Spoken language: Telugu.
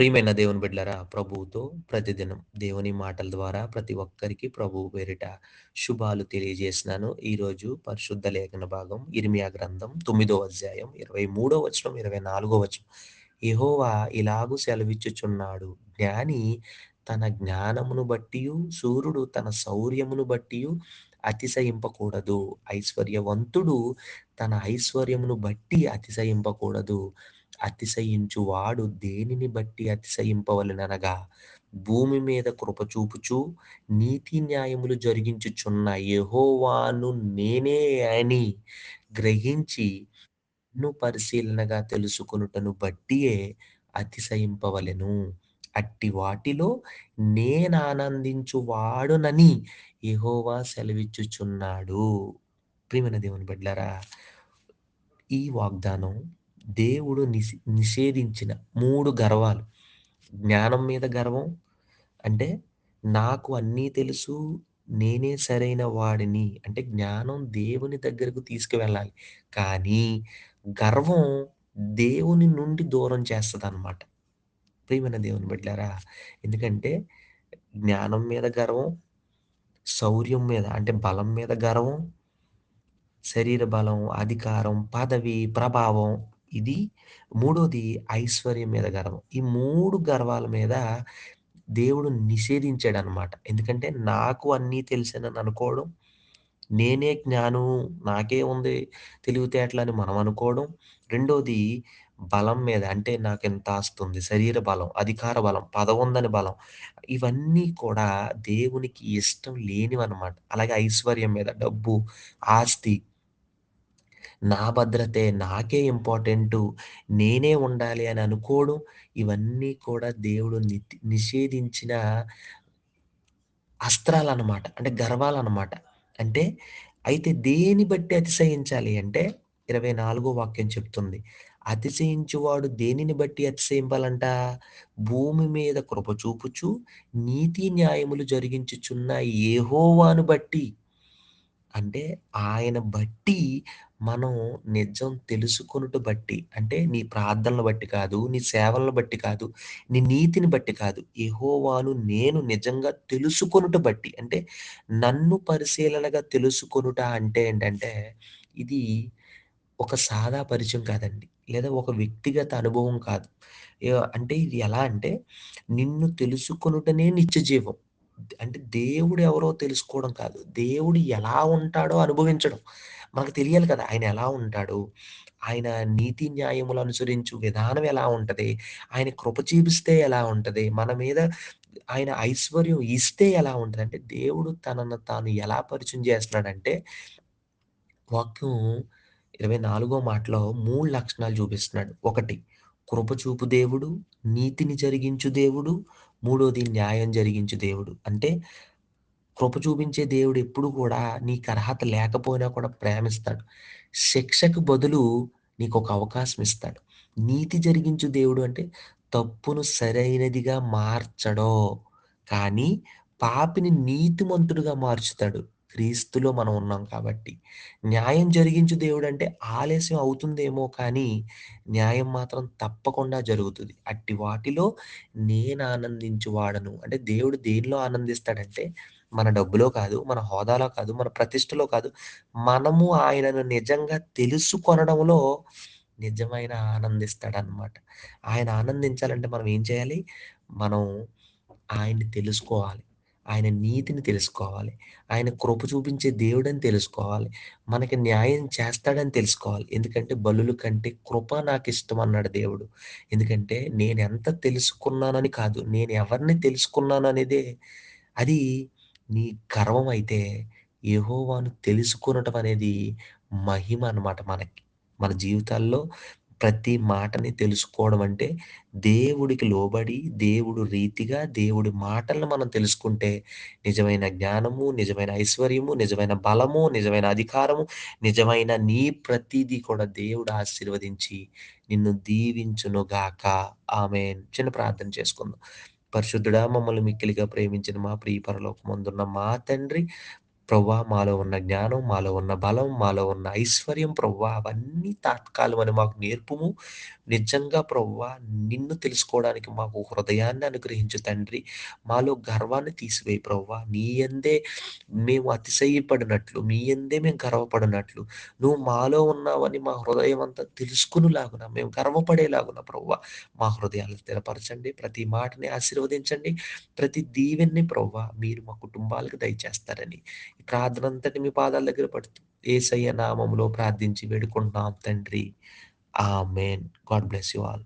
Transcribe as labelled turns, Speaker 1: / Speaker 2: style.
Speaker 1: ప్రియమైన దేవుని బిడ్డలరా ప్రభువుతో ప్రతిదినం దేవుని మాటల ద్వారా ప్రతి ఒక్కరికి ప్రభువు పేరిట శుభాలు తెలియజేసినాను ఈరోజు పరిశుద్ధ లేఖన భాగం ఇర్మియా గ్రంథం తొమ్మిదో అధ్యాయం ఇరవై మూడో వచనం ఇరవై నాలుగో వచనం. యెహోవా ఇలాగు సెలవిచ్చుచున్నాడు. జ్ఞాని తన జ్ఞానమును బట్టి సూర్యుడు తన శౌర్యమును బట్టి అతిశయింపకూడదు. ఐశ్వర్యవంతుడు తన ఐశ్వర్యమును బట్టి అతిశయింపకూడదు. అతిశయించువాడు దేనిని బట్టి అతిశయింపవలననగా భూమి మీద కృపచూపుచు నీతి న్యాయములు జరిగించుచున్న యహోవాను నేనే అని గ్రహించి ను పరిశీలనగా తెలుసుకునుటను బట్టియే అతిశయింపవలెను. అట్టి వాటిలో నేనానందించువాడునని యహోవా సెలవిచ్చుచున్నాడు. ప్రియమైన దేవుని బిడ్డలారా ఈ వాగ్దానం దేవుడు నిషే నిషేధించిన మూడు గర్వాలు. జ్ఞానం మీద గర్వం అంటే నాకు అన్నీ తెలుసు నేనే సరైన వాడిని. అంటే జ్ఞానం దేవుని దగ్గరకు తీసుకువెళ్ళాలి. కానీ గర్వం దేవుని నుండి దూరం చేస్తుంది అనమాట ప్రియమైన దేవుని బిడ్డారా ఎందుకంటే జ్ఞానం మీద గర్వం శౌర్యం మీద అంటే బలం మీద గర్వం శరీర బలం అధికారం పదవి ప్రభావం ఇది మూడోది ఐశ్వర్యం మీద గర్వం. ఈ మూడు గర్వాల మీద దేవుడు నిషేధించాడు అనమాట ఎందుకంటే నాకు అన్నీ తెలిసానని అనుకోవడం నేనే జ్ఞానం నాకే ఉంది తెలివితేటలు అని మనం అనుకోవడం. రెండోది బలం మీద అంటే నాకు ఎంత ఆస్తుంది శరీర బలం అధికార బలం పదవుందని బలం. ఇవన్నీ కూడా దేవునికి ఇష్టం లేనివన్నమాట. అలాగే ఐశ్వర్యం మీద డబ్బు ఆస్తి నా భద్రతే నాకే ఇంపార్టెంటు నేనే ఉండాలి అని అనుకోవడం ఇవన్నీ కూడా దేవుడు నిషేధించిన నిషేధించిన అస్త్రాలన్నమాట. అంటే గర్వాలన్నమాట. అంటే అయితే దేని బట్టి అతిశయించాలి అంటే ఇరవై నాలుగో వాక్యం చెప్తుంది. అతిశయించువాడు దేనిని బట్టి అతిశయింపాలంట? భూమి మీద కృప చూపుచు నీతి న్యాయములు జరిగించుచున్న ఏహోవాను బట్టి. అంటే ఆయన బట్టి మనం నిజం తెలుసుకొనుట బట్టి. అంటే నీ ప్రార్థనలు బట్టి కాదు నీ సేవలను బట్టి కాదు నీ నీతిని బట్టి కాదు. ఎహోవాను నేను నిజంగా తెలుసుకొనుట బట్టి. అంటే నన్ను పరిశీలనగా తెలుసుకొనుట అంటే ఏంటంటే ఇది ఒక సాదా పరిచయం కాదండి. లేదా ఒక వ్యక్తిగత అనుభవం కాదు. అంటే ఇది ఎలా అంటే నిన్ను తెలుసుకొనుటనే నిత్య జీవం. అంటే దేవుడు ఎవరో తెలుసుకోవడం కాదు. దేవుడు ఎలా ఉంటాడో అనుభవించడం. మనకు తెలియాలి కదా ఆయన ఎలా ఉంటాడు. ఆయన నీతి న్యాయములు అనుసరించు విధానం ఎలా ఉంటది. ఆయన కృప చూపిస్తే ఎలా ఉంటది. మన మీద ఆయన ఐశ్వర్యం ఇస్తే ఎలా ఉంటుంది. అంటే దేవుడు తనను తాను ఎలా పరిచయం చేస్తున్నాడంటే వాక్యం ఇరవై నాలుగో మాటలో మూడు లక్షణాలు చూపిస్తున్నాడు. ఒకటి కృప చూపు దేవుడు నీతిని జరిగించు దేవుడు మూడోది న్యాయం జరిగించు దేవుడు. అంటే కృప చూపించే దేవుడు ఎప్పుడు కూడా నీకు అర్హత లేకపోయినా కూడా ప్రేమిస్తాడు. శిక్షకు బదులు నీకు ఒక అవకాశం ఇస్తాడు. నీతి జరిగించు దేవుడు అంటే తప్పును సరైనదిగా మార్చడో కానీ పాపిని నీతిమంతుడుగా మార్చుతాడు. క్రీస్తులో మనం ఉన్నాం కాబట్టి. న్యాయం జరిగించు దేవుడు అంటే ఆలస్యం అవుతుందేమో కానీ న్యాయం మాత్రం తప్పకుండా జరుగుతుంది. అట్టి వాటిలో నేను ఆనందించువాడను అంటే దేవుడు దేనిలో ఆనందిస్తాడంటే మన డబ్బులో కాదు మన హోదాలో కాదు మన ప్రతిష్టలో కాదు. మనము ఆయనను నిజంగా తెలుసుకొనడంలో నిజమైన ఆనందిస్తాడనమాట ఆయన ఆనందించాలంటే మనం ఏం చేయాలి? మనం ఆయన్ని తెలుసుకోవాలి. ఆయన నీతిని తెలుసుకోవాలి. ఆయన కృప చూపించే దేవుడని తెలుసుకోవాలి. మనకి న్యాయం చేస్తాడని తెలుసుకోవాలి. ఎందుకంటే బలుల కంటే కృప నాకు ఇష్టం అన్నాడు దేవుడు. ఎందుకంటే నేను ఎంత తెలుసుకున్నానని కాదు నేను ఎవరిని తెలుసుకున్నాననేదే అది నీ గర్వం అయితే యెహోవాను తెలుసుకునటం అనేది మహిమ అన్నమాట మనకి. మన జీవితాల్లో ప్రతి మాటని తెలుసుకోవడం అంటే దేవుడికి లోబడి దేవుడు రీతిగా దేవుడి మాటలను మనం తెలుసుకుంటే నిజమైన జ్ఞానము నిజమైన ఐశ్వర్యము నిజమైన బలము నిజమైన అధికారము నిజమైన నీ ప్రతిదీ కూడా దేవుడు ఆశీర్వదించి నిన్ను దీవించునుగాక. ఆమె చిన్న ప్రార్థన చేసుకుందాం. పరిశుద్ధుడా మమ్మల్ని మిక్కిలిగా ప్రేమించిన మా ప్రియ పరలోకమందున్న మా తండ్రి ప్రవ్వా మాలో ఉన్న జ్ఞానం, మాలో ఉన్న బలం, మాలో ఉన్న ఐశ్వర్యం ప్రవ్వా అవన్నీ తాత్కాలమని మాకు నేర్పుము. నిజంగా ప్రవ్వా నిన్ను తెలుసుకోవడానికి మాకు హృదయాన్ని అనుగ్రహించు తండ్రి. మాలో గర్వాన్ని తీసివేయి ప్రవ్వా. నీ యందే మేము అతిశయపడినట్లు, మీ యందే మేము గర్వపడినట్లు, నువ్వు మాలో ఉన్నావని మా హృదయం అంతా తెలుసుకునిలాగున మేము గర్వపడేలాగున ప్రవ్వా మా హృదయాలు తెలపరచండి ప్రతి మాటని ఆశీర్వదించండి. ప్రతి దీవెన్ని ప్రవ్వా మీరు మా కుటుంబాలకు దయచేస్తారని, ప్రార్థనంతటి మీ పాదాల దగ్గర పడుతూ యేసయ్య నామంలో ప్రార్థించి వేడుకుంటున్నాం తండ్రి. Amen God bless you all.